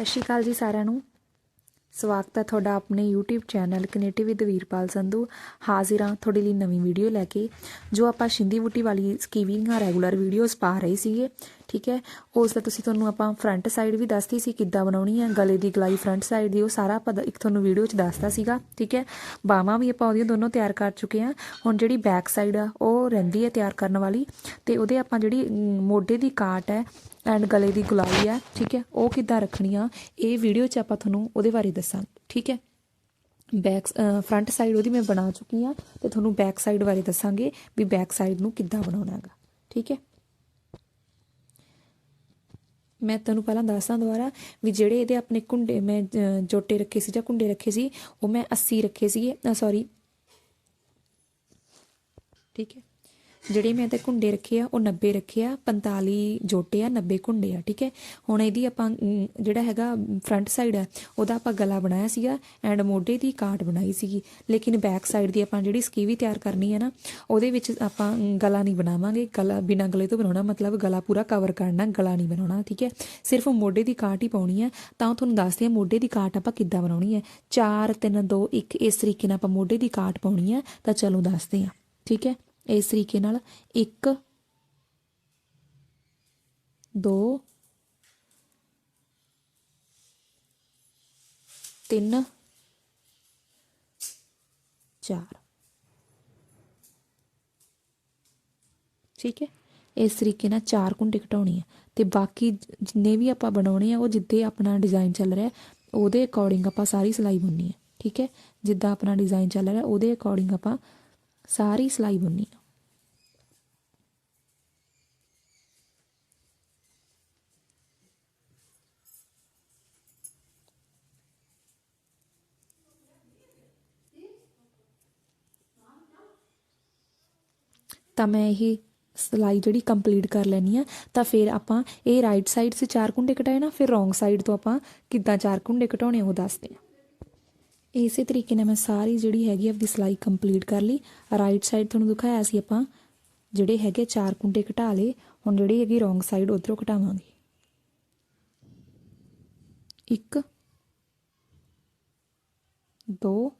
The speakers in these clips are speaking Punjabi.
ਸਤਿ ਸ਼੍ਰੀ ਅਕਾਲ ਜੀ ਸਾਰਿਆਂ ਨੂੰ। ਸਵਾਗਤ ਹੈ ਤੁਹਾਡਾ ਆਪਣੇ YouTube channel ਕਨੇਟਿਵ with Veerpal Sandhu. ਹਾਜ਼ਰ ਹਾਂ ਤੁਹਾਡੇ ਲਈ ਨਵੀਂ ਵੀਡੀਓ ਲੈ ਕੇ, ਜੋ ਆਪਾਂ ਸ਼ਿੰਦੀ ਬੂਟੀ ਵਾਲੀ ਸਕੀਵਿੰਗ ਆ ਰੈਗੂਲਰ ਵੀਡੀਓਜ਼ ਪਾ ਰਹੇ ਸੀਗੇ। ਠੀਕ ਹੈ? ਉਸ ਦਾ ਤੁਸੀਂ ਤੁਹਾਨੂੰ ਆਪਾਂ ਫਰੰਟ ਸਾਈਡ ਵੀ ਦੱਸਤੀ ਸੀ ਕਿੱਦਾਂ ਬਣਾਉਣੀ ਹੈ, ਗਲੇ ਦੀ ਗਲਾਈ ਫਰੰਟ ਸਾਈਡ ਦੀ, ਉਹ ਸਾਰਾ ਆਪਾਂ ਇੱਕ ਤੁਹਾਨੂੰ ਵੀਡੀਓ 'ਚ ਦੱਸਤਾ ਸੀਗਾ, ਠੀਕ ਹੈ? ਬਾਹਾਂ ਵੀ ਆਪਾਂ ਉਹਦੀਆਂ ਦੋਨੋਂ ਤਿਆਰ ਕਰ ਚੁੱਕੇ ਹਾਂ। ਹੁਣ ਜਿਹੜੀ ਬੈਕ ਸਾਈਡ ਆ, ਉਹ ਰਹਿੰਦੀ ਹੈ ਤਿਆਰ ਕਰਨ ਵਾਲੀ ਤੇ ਉਹਦੇ ਆਪਾਂ ਜਿਹੜੀ ਮੋਢੇ ਦੀ ਕਾਟ ਹੈ ਐਂਡ ਗਲੇ ਦੀ ਗੁਲਾਈ ਆ ਠੀਕ ਹੈ? ਉਹ ਕਿੱਦਾਂ ਰੱਖਣੀ ਆ, ਇਹ ਵੀਡੀਓ 'ਚ ਆਪਾਂ ਤੁਹਾਨੂੰ ਉਹਦੇ ਬਾਰੇ ਦੱਸਾਂ, ਠੀਕ ਹੈ? ਬੈਕ ਫਰੰਟ ਸਾਈਡ ਉਹਦੀ ਮੈਂ ਬਣਾ ਚੁੱਕੀ ਆ ਤੇ ਤੁਹਾਨੂੰ ਬੈਕ ਸਾਈਡ ਬਾਰੇ ਦੱਸਾਂਗੇ ਵੀ ਬੈਕ ਸਾਈਡ ਨੂੰ ਕਿੱਦਾਂ ਬਣਾਉਣਾ ਹੈਗਾ, ਠੀਕ ਹੈ? ਮੈਂ ਤੁਹਾਨੂੰ ਪਹਿਲਾਂ ਦੱਸਦਾ ਦੁਬਾਰਾ ਵੀ ਜਿਹੜੇ ਇਹਦੇ ਆਪਣੇ ਕੁੰਡੇ, ਮੈਂ ਜੋਟੇ ਰੱਖੇ ਸੀ ਜਾਂ ਕੁੰਡੇ ਰੱਖੇ ਸੀ, ਉਹ ਮੈਂ 80 ਰੱਖੇ ਸੀਗੇ ਸੌਰੀ ਠੀਕ ਹੈ। ਜਿਹੜੇ ਮੈਂ ਤੇ ਕੁੰਡੇ ਰੱਖੇ ਆ, ਉਹ 90 ਰੱਖੇ ਆ 45 ਜੋਟੇ ਆ 90 ਕੁੰਡੇ ਆ, ਠੀਕ ਹੈ? ਹੁਣ ਇਹਦੀ ਆਪਾਂ ਜਿਹੜਾ ਹੈਗਾ ਫਰੰਟ ਸਾਈਡ ਹੈ ਉਹਦਾ ਆਪਾਂ ਗਲਾ ਬਣਾਇਆ ਸੀਗਾ ਐਂਡ ਮੋਢੇ ਦੀ ਕਾਟ ਬਣਾਈ ਸੀਗੀ। ਲੇਕਿਨ ਬੈਕ ਸਾਈਡ ਦੀ ਆਪਾਂ ਜਿਹੜੀ ਸਕੀਵੀ ਤਿਆਰ ਕਰਨੀ ਹੈ ਨਾ, ਉਹਦੇ ਵਿੱਚ ਆਪਾਂ ਗਲਾ ਨਹੀਂ ਬਣਾਵਾਂਗੇ। ਗਲਾ ਬਿਨਾਂ ਗਲੇ ਤੋਂ ਬਣਾਉਣਾ ਮਤਲਬ ਗਲਾ ਪੂਰਾ ਕਵਰ ਕਰਨਾ, ਗਲਾ ਨਹੀਂ ਬਣਾਉਣਾ, ਠੀਕ ਹੈ? ਸਿਰਫ ਮੋਢੇ ਦੀ ਕਾਟ ਹੀ ਪਾਉਣੀ ਹੈ ਤਾਂ ਉਹ ਤੁਹਾਨੂੰ ਦੱਸਦੇ ਹਾਂ ਮੋਢੇ ਦੀ ਕਾਟ ਆਪਾਂ ਕਿੱਦਾਂ ਬਣਾਉਣੀ ਹੈ 4 3 2 1 ਇਸ ਤਰੀਕੇ ਨਾਲ ਆਪਾਂ ਮੋਢੇ ਦੀ ਕਾਟ ਪਾਉਣੀ ਹੈ ਤਾਂ ਚਲੋ ਦੱਸਦੇ ਹਾਂ ਠੀਕ ਹੈ? ਇਸ ਤਰੀਕੇ ਨਾਲ 1 2 3 4 ਠੀਕ ਹੈ? ਇਸ ਤਰੀਕੇ ਨਾਲ ਚਾਰ ਕੁੰਡੇ ਘਟਾਉਣੀ ਹੈ ਤੇ ਬਾਕੀ ਜਿੰਨੇ ਵੀ ਆਪਾਂ ਬਣਾਉਣੇ ਆ, ਉਹ ਜਿੱਦੇ ਆਪਣਾ ਡਿਜ਼ਾਈਨ ਚੱਲ ਰਿਹਾ, ਉਹਦੇ ਅਕੋਰਡਿੰਗ ਆਪਾਂ ਸਾਰੀ ਸਿਲਾਈ ਬੁਣਨੀ ਹੈ ਠੀਕ ਹੈ? ਜਿੱਦਾਂ ਆਪਣਾ ਡਿਜ਼ਾਈਨ ਚੱਲ ਰਿਹਾ, ਉਹਦੇ ਅਕੋਰਡਿੰਗ ਆਪਾਂ ਸਾਰੀ ਸਿਲਾਈ ਬੁਣਨੀ ਹੈ ਤਾਂ ਮੈਂ ਇਹ ਸਿਲਾਈ ਜਿਹੜੀ ਕੰਪਲੀਟ ਕਰ ਲੈਣੀ ਆ ਤਾਂ ਫਿਰ ਆਪਾਂ ਇਹ ਰਾਈਟ ਸਾਈਡ ਸੇ ਚਾਰ ਕੁੰਡੇ ਘਟਾਏ ਨਾ ਫਿਰ ਰੋਂਗ ਸਾਈਡ ਤੋਂ ਆਪਾਂ ਕਿੱਦਾਂ ਚਾਰ ਕੁੰਡੇ ਘਟਾਉਣੇ ਉਹ ਦੱਸਦੇ ਆ ਇਸੇ ਤਰੀਕੇ ਨਾਲ ਮੈਂ ਸਾਰੀ ਜਿਹੜੀ ਹੈਗੀ ਆਪਦੀ ਸਿਲਾਈ ਕੰਪਲੀਟ ਕਰ ਲਈ। ਰਾਈਟ ਸਾਈਡ ਤੁਹਾਨੂੰ ਦਿਖਾਇਆ ਸੀ ਆਪਾਂ, ਜਿਹੜੇ ਹੈਗੇ ਚਾਰ ਕੁੰਡੇ ਘਟਾ ਲਏ। ਹੁਣ ਜਿਹੜੀ ਹੈਗੀ ਰੋਂਗ ਸਾਈਡ ਉਧਰੋਂ ਘਟਾਵਾਂਗੇ। ਇੱਕ, ਦੋ,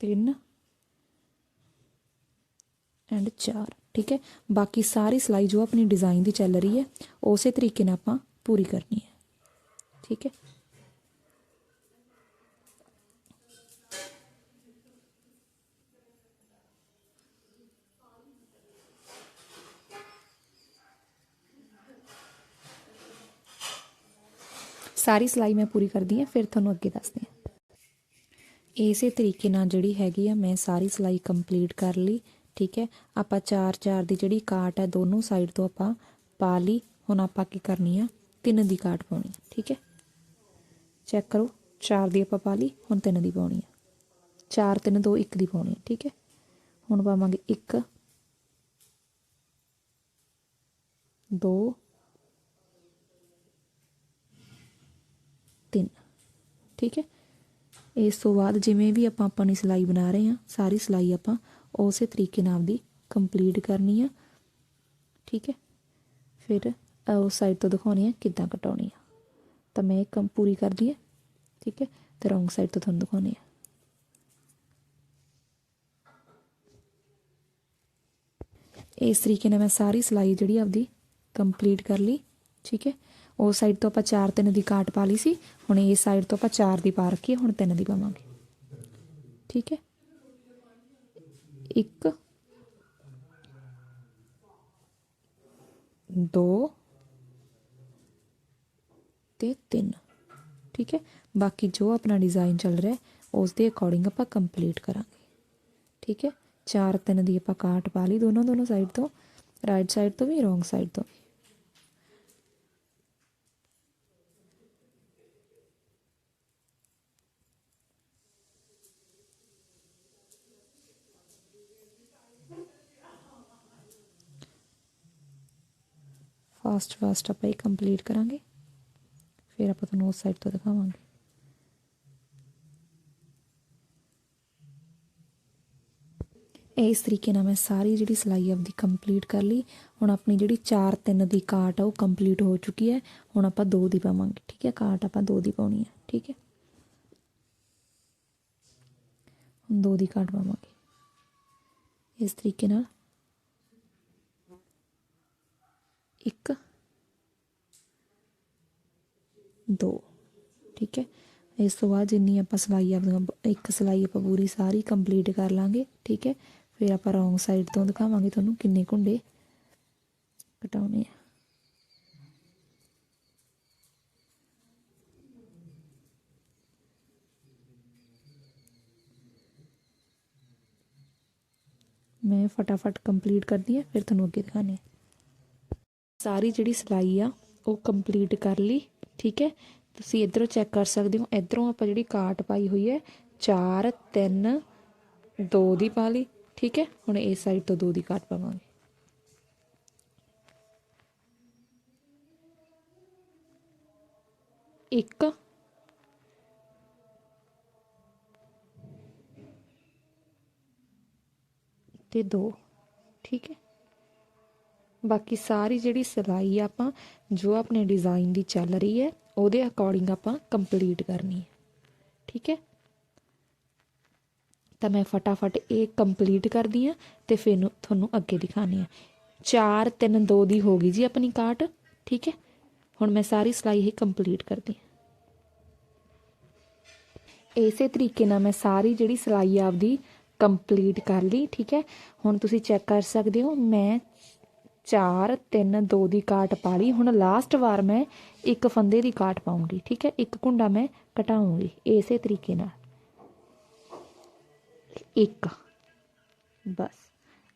ਤਿੰਨ ਐਂਡ 4 ਠੀਕ ਹੈ? ਬਾਕੀ ਸਾਰੀ ਸਿਲਾਈ ਜੋ ਆਪਣੀ ਡਿਜ਼ਾਈਨ ਦੀ ਚੱਲ ਰਹੀ ਹੈ, ਉਸੇ ਤਰੀਕੇ ਨਾਲ ਆਪਾਂ ਪੂਰੀ ਕਰਨੀ ਹੈ। ਠੀਕ ਹੈ? ਸਾਰੀ ਸਿਲਾਈ ਮੈਂ ਪੂਰੀ ਕਰਦੀ ਹਾਂ, ਫਿਰ ਤੁਹਾਨੂੰ ਅੱਗੇ ਦੱਸਦੀ ਹਾਂ। ਇਸੇ ਤਰੀਕੇ ਨਾਲ ਜਿਹੜੀ ਹੈਗੀ ਆ, ਮੈਂ ਸਾਰੀ ਸਿਲਾਈ ਕੰਪਲੀਟ ਕਰ ਲਈ, ਠੀਕ ਹੈ। ਆਪਾਂ ਚਾਰ ਚਾਰ ਦੀ ਜਿਹੜੀ ਕਾਟ ਹੈ ਦੋਨੋਂ ਸਾਈਡ ਤੋਂ ਆਪਾਂ ਪਾ ਲਈ। ਹੁਣ ਆਪਾਂ ਕੀ ਕਰਨੀ ਆ, ਤਿੰਨ ਦੀ ਕਾਟ ਪਾਉਣੀ ਠੀਕ ਹੈ। ਚੈੱਕ ਕਰੋ, ਚਾਰ ਦੀ ਆਪਾਂ ਪਾ ਲਈ, ਹੁਣ ਤਿੰਨ ਦੀ ਪਾਉਣੀ ਆ। ਚਾਰ, ਤਿੰਨ, ਦੋ, ਇੱਕ ਦੀ ਪਾਉਣੀ ਹੈ ਠੀਕ ਹੈ। ਹੁਣ ਪਾਵਾਂਗੇ ਇੱਕ, ਦੋ ਤਿੰਨ। ਠੀਕ ਹੈ? ਇਸ ਤੋਂ ਬਾਅਦ ਜਿਵੇਂ ਵੀ ਆਪਾਂ ਆਪਣੀ ਸਿਲਾਈ ਬਣਾ ਰਹੇ ਹਾਂ, ਸਾਰੀ ਸਿਲਾਈ ਆਪਾਂ ਉਸੇ ਤਰੀਕੇ ਨਾਲ ਦੀ ਕੰਪਲੀਟ ਕਰਨੀ ਆ। ਠੀਕ ਹੈ? ਫਿਰ ਉਸ ਸਾਈਡ ਤੋਂ ਦਿਖਾਉਣੀ ਆ ਕਿੱਦਾਂ ਕਟਾਉਣੀ ਆ। ਤਾਂ ਮੈਂ ਕੰਮ ਪੂਰੀ ਕਰਦੀ ਹੈ ਠੀਕ ਹੈ? ਤੇ ਰੋਂਗ ਸਾਈਡ ਤੋਂ ਤੁਹਾਨੂੰ ਦਿਖਾਉਣੀ ਆ। ਇਸ ਤਰੀਕੇ ਨਾਲ ਮੈਂ ਸਾਰੀ ਸਿਲਾਈ ਜਿਹੜੀ ਆਪਦੀ ਕੰਪਲੀਟ ਕਰ ਲਈ। ਠੀਕ ਹੈ? ਉਸ ਸਾਈਡ ਤੋਂ ਆਪਾਂ 4 3 ਦੀ ਕਾਟ ਪਾ ਲਈ ਸੀ। ਹੁਣ ਇਸ ਸਾਈਡ ਤੋਂ ਆਪਾਂ 4 ਦੀ ਪਾ ਰੱਖੀ ਹੁਣ 3 ਦੀ ਪਾਵਾਂਗੇ। ਠੀਕ ਹੈ? 1 2 ਤੇ 3 ਠੀਕ ਹੈ? ਬਾਕੀ ਜੋ ਆਪਣਾ ਡਿਜ਼ਾਈਨ ਚੱਲ ਰਿਹਾ ਉਸ ਦੇ ਅਕੋਰਡਿੰਗ ਆਪਾਂ ਕੰਪਲੀਟ ਕਰਾਂਗੇ। ਠੀਕ ਹੈ? 4 3 ਦੀ ਆਪਾਂ ਕਾਟ ਪਾ ਲਈ ਦੋਨੋਂ ਦੋਨੋਂ ਸਾਈਡ ਤੋਂ। ਰਾਈਟ ਸਾਈਡ ਤੋਂ ਵੀ ਰੋਂਗ ਸਾਈਡ ਤੋਂ ਵੀ। ਫਾਸਟ ਫਾਸਟ ਆਪਾਂ ਇਹ ਕੰਪਲੀਟ ਕਰਾਂਗੇ। ਫਿਰ ਆਪਾਂ ਤੁਹਾਨੂੰ ਉਸ ਸਾਈਡ ਤੋਂ ਦਿਖਾਵਾਂਗੇ। ਇਸ ਤਰੀਕੇ ਨਾਲ ਮੈਂ ਸਾਰੀ ਜਿਹੜੀ ਸਿਲਾਈ ਆਪਦੀ ਕੰਪਲੀਟ ਕਰ ਲਈ। ਹੁਣ ਆਪਣੀ ਜਿਹੜੀ 4 3 ਦੀ ਕਾਟ ਆ ਉਹ ਕੰਪਲੀਟ ਹੋ ਚੁੱਕੀ ਹੈ। ਹੁਣ ਆਪਾਂ 2 ਦੀ ਪਾਵਾਂਗੇ, ਠੀਕ ਹੈ? ਕਾਟ ਆਪਾਂ 2 ਦੀ ਪਾਉਣੀ ਹੈ, ਠੀਕ ਹੈ? ਹੁਣ 2 ਦੀ ਕਾਟ ਪਾਵਾਂਗੇ। ਇਸ ਤਰੀਕੇ ਨਾਲ ਇੱਕ ਦੋ ਠੀਕ ਹੈ ਇਸ ਤੋਂ ਬਾਅਦ ਜਿੰਨੀ ਆਪਾਂ ਸਿਲਾਈ ਆਪਦੀਆਂ ਬ- ਇੱਕ ਸਿਲਾਈ ਆਪਾਂ ਪੂਰੀ ਸਾਰੀ ਕੰਪਲੀਟ ਕਰ ਲਾਂਗੇ ਠੀਕ ਹੈ ਫਿਰ ਆਪਾਂ ਰੌਂਗ ਸਾਈਡ ਤੋਂ ਦਿਖਾਵਾਂਗੇ ਤੁਹਾਨੂੰ ਕਿੰਨੇ ਕੁੰਡੇ ਕਟਾਉਣੇ ਆ ਮੈਂ ਫਟਾਫਟ ਕੰਪਲੀਟ ਕਰਦੀ ਹਾਂ ਫਿਰ ਤੁਹਾਨੂੰ ਅੱਗੇ ਦਿਖਾਣੇ ਸਾਰੀ ਜਿਹੜੀ ਸਿਲਾਈ ਆ, ਉਹ ਕੰਪਲੀਟ ਕਰ ਲਈ, ਠੀਕ ਹੈ? ਤੁਸੀਂ ਇਧਰੋਂ ਚੈੱਕ ਕਰ ਸਕਦੇ ਹੋ, ਇਧਰੋਂ ਆਪਾਂ ਜਿਹੜੀ ਕਾਟ ਪਾਈ ਹੋਈ ਹੈ 4 3 2 ਦੀ ਪਾ ਲਈ, ਠੀਕ ਹੈ? ਹੁਣ ਇਸ ਸਾਈਡ ਤੋਂ 2 ਦੀ ਕਾਟ ਪਾਵਾਂਗੇ। ਇੱਕ, ਤੇ ਦੋ, ਠੀਕ ਹੈ? ਬਾਕੀ ਸਾਰੀ ਜਿਹੜੀ ਸਿਲਾਈ ਆਪਾਂ, ਜੋ ਆਪਣੇ ਡਿਜ਼ਾਈਨ ਦੀ ਚੱਲ ਰਹੀ ਹੈ, ਉਹਦੇ ਅਕੋਰਡਿੰਗ ਆਪਾਂ ਕੰਪਲੀਟ ਕਰਨੀ ਹੈ। ਠੀਕ ਹੈ? ਤਾਂ ਮੈਂ ਫਟਾਫਟ ਇਹ ਕੰਪਲੀਟ ਕਰਦੀ ਆ ਤੇ ਫਿਰ ਨੂੰ ਤੁਹਾਨੂੰ ਅੱਗੇ ਦਿਖਾਣੀ ਆ 4 3 2 ਦੀ ਹੋ ਗਈ ਜੀ ਆਪਣੀ ਕਾਟ। ਠੀਕ ਹੈ? ਹੁਣ ਮੈਂ ਸਾਰੀ ਸਿਲਾਈ ਇਹ ਕੰਪਲੀਟ ਕਰਦੀ ਹਾਂ। ਇਸੇ ਤਰੀਕੇ ਨਾਲ ਮੈਂ ਸਾਰੀ ਜਿਹੜੀ ਸਿਲਾਈ ਆਪਦੀ ਕੰਪਲੀਟ ਕਰ ਲਈ। ਠੀਕ ਹੈ? ਹੁਣ ਤੁਸੀਂ ਚੈੱਕ ਕਰ ਸਕਦੇ ਹੋ, ਮੈਂ 4 3 2 ਦੀ ਕਾਟ ਪਾ ਲਈ। ਹੁਣ ਲਾਸਟ ਵਾਰ ਮੈਂ ਇੱਕ ਫੰਦੇ ਦੀ ਕਾਟ ਪਾਉਂਗੀ, ਠੀਕ ਹੈ? ਇੱਕ ਕੁੰਡਾ ਮੈਂ ਘਟਾਉਂਗੀ ਇਸੇ ਤਰੀਕੇ ਨਾਲ। ਇੱਕ। ਬਸ।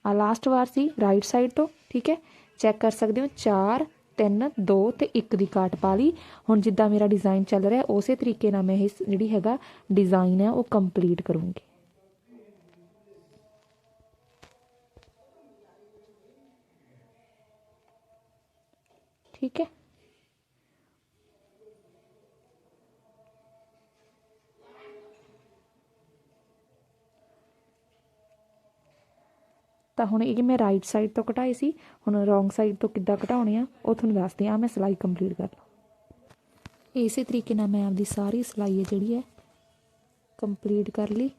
ਆ ਲਾਸਟ ਵਾਰ ਸੀ ਰਾਈਟ ਸਾਈਡ ਤੋਂ, ਠੀਕ ਹੈ? ਚੈੱਕ ਕਰ ਸਕਦੇ ਹੋ 4 3 2 ਤੇ 1 ਦੀ ਕਾਟ ਪਾ ਲਈ। ਹੁਣ ਜਿੱਦਾਂ ਮੇਰਾ ਡਿਜ਼ਾਈਨ ਚੱਲ ਰਿਹਾ, ਉਸੇ ਤਰੀਕੇ ਨਾਲ ਮੈਂ ਇਹ ਜਿਹੜੀ ਹੈਗਾ ਡਿਜ਼ਾਈਨ ਹੈ, ਉਹ ਕੰਪਲੀਟ ਕਰੂੰਗੀ। ਠੀਕ ਹੈ ਤਾਂ ਹੁਣ ਇਹ ਮੈਂ ਰਾਈਟ ਸਾਈਡ ਤੋਂ ਕਟਾਏ ਸੀ ਹੁਣ ਰੋਂਗ ਸਾਈਡ ਤੋਂ ਕਿੱਦਾਂ ਕਟਾਉਣੇ ਆ ਉਹ ਤੁਹਾਨੂੰ ਦੱਸਦੇ ਆ ਮੈਂ ਸਿਲਾਈ ਕੰਪਲੀਟ ਕਰ ਲਾਂ ਇਸੇ ਤਰੀਕੇ ਨਾਲ ਮੈਂ ਆਪਦੀ ਸਾਰੀ ਸਿਲਾਈ ਹੈ ਜਿਹੜੀ ਹੈ ਕੰਪਲੀਟ ਕਰ ਲਈ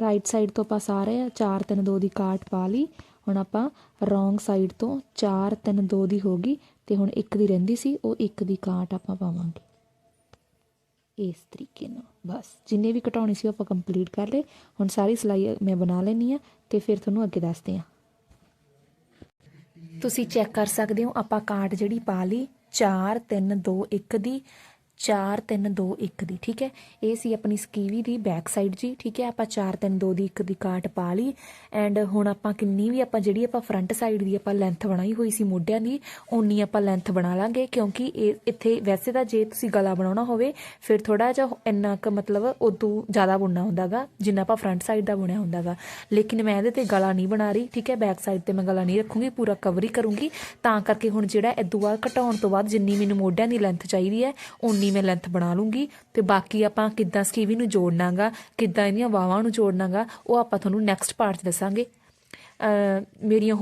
ਰਾਈਟ ਸਾਈਡ ਤੋਂ ਆਪਾਂ ਸਾਰੇ 4 3 2 ਦੀ ਕਾਟ ਪਾ ਲਈ। ਹੁਣ ਆਪਾਂ ਰੋਂਗ ਸਾਈਡ ਤੋਂ 4 3 2 ਦੀ ਹੋ ਗਈ ਤੇ ਹੁਣ ਇੱਕ ਦੀ ਰਹਿੰਦੀ ਸੀ, ਉਹ ਇੱਕ ਦੀ ਕਾਟ ਆਪਾਂ ਪਾਵਾਂਗੇ। ਇਸ ਤਰੀਕੇ ਨਾਲ। ਬਸ, ਜਿੰਨੇ ਵੀ ਘਟਾਉਣੇ ਸੀ ਉਹ ਆਪਾਂ ਕੰਪਲੀਟ ਕਰ ਲਏ। ਹੁਣ ਸਾਰੀ ਸਿਲਾਈ ਮੈਂ ਬਣਾ ਲੈਣੀ ਆ ਤੇ ਫਿਰ ਤੁਹਾਨੂੰ ਅੱਗੇ ਦੱਸਦੇ ਆ ਤੁਸੀਂ ਚੈੱਕ ਕਰ ਸਕਦੇ ਹੋ, ਆਪਾਂ ਕਾਟ ਜਿਹੜੀ ਪਾ ਲਈ 4 3 2 1 ਦੀ। 4 3 2 1 ਦੀ, ਠੀਕ ਹੈ? ਇਹ ਸੀ ਆਪਣੀ ਸਕੀਵੀ ਦੀ ਬੈਕ ਸਾਈਡ ਜੀ, ਠੀਕ ਹੈ? ਆਪਾਂ 4 3 2 ਦੀ ਇੱਕ ਦੀ ਕਾਟ ਪਾ ਲਈ ਐਂਡ ਹੁਣ ਆਪਾਂ ਕਿੰਨੀ ਵੀ ਆਪਾਂ ਜਿਹੜੀ ਆਪਾਂ ਫਰੰਟ ਸਾਈਡ ਦੀ ਆਪਾਂ ਲੈਂਥ ਬਣਾਈ ਹੋਈ ਸੀ ਮੋਢਿਆਂ ਦੀ, ਓਨੀ ਆਪਾਂ ਲੈਂਥ ਬਣਾ ਲਾਂਗੇ ਕਿਉਂਕਿ ਇਹ ਇੱਥੇ ਵੈਸੇ ਤਾਂ ਜੇ ਤੁਸੀਂ ਗਲਾ ਬਣਾਉਣਾ ਹੋਵੇ, ਫਿਰ ਥੋੜਾ ਜਿਹਾ ਇੰਨਾ ਕੁ ਮਤਲਬ ਉਦੋਂ ਜ਼ਿਆਦਾ ਬੁਣਨਾ ਹੁੰਦਾਗਾ, ਜਿੰਨਾ ਆਪਾਂ ਫਰੰਟ ਸਾਈਡ ਦਾ ਬੁਣਿਆ ਹੁੰਦਾਗਾ। ਲੇਕਿਨ ਮੈਂ ਇਹਦੇ ਤੇ ਗਲਾ ਨਹੀਂ ਬਣਾ ਰਹੀ, ਠੀਕ ਹੈ? ਬੈਕ ਸਾਈਡ ਤੇ ਮੈਂ ਗਲਾ ਨਹੀਂ ਰੱਖੂੰਗੀ, ਪੂਰਾ ਕਵਰ ਹੀ ਕਰੂੰਗੀ। ਤਾਂ ਕਰਕੇ ਹੁਣ ਜਿਹੜਾ ਇਦੋਂ ਬਾਅਦ ਘਟਾਉਣ ਤੋਂ ਬਾਅਦ ਜਿੰਨੀ ਮੈਨੂੰ ਮੋਢਿਆਂ ਦੀ ਲੈਂਥ ਚਾਹੀਦੀ ਹੈ, ਓਨੀ ਮੈਂ ਲੈਂਥ ਬਣਾ ਲੂੰਗੀ ਤੇ ਬਾਕੀ ਆਪਾਂ ਕਿੱਦਾਂ ਸਕੀਵੀ ਨੂੰ ਜੋੜਨਾਗਾ, ਕਿੱਦਾਂ ਇਹਦੀਆਂ ਵਾਵਾਂ ਨੂੰ ਜੋੜਨਾਗਾ, ਉਹ ਆਪਾਂ ਤੁਹਾਨੂੰ ਨੈਕਸਟ ਪਾਰਟ 'ਚ ਦੱਸਾਂਗੇ। ਅਹ ਮੇਰੀਆਂ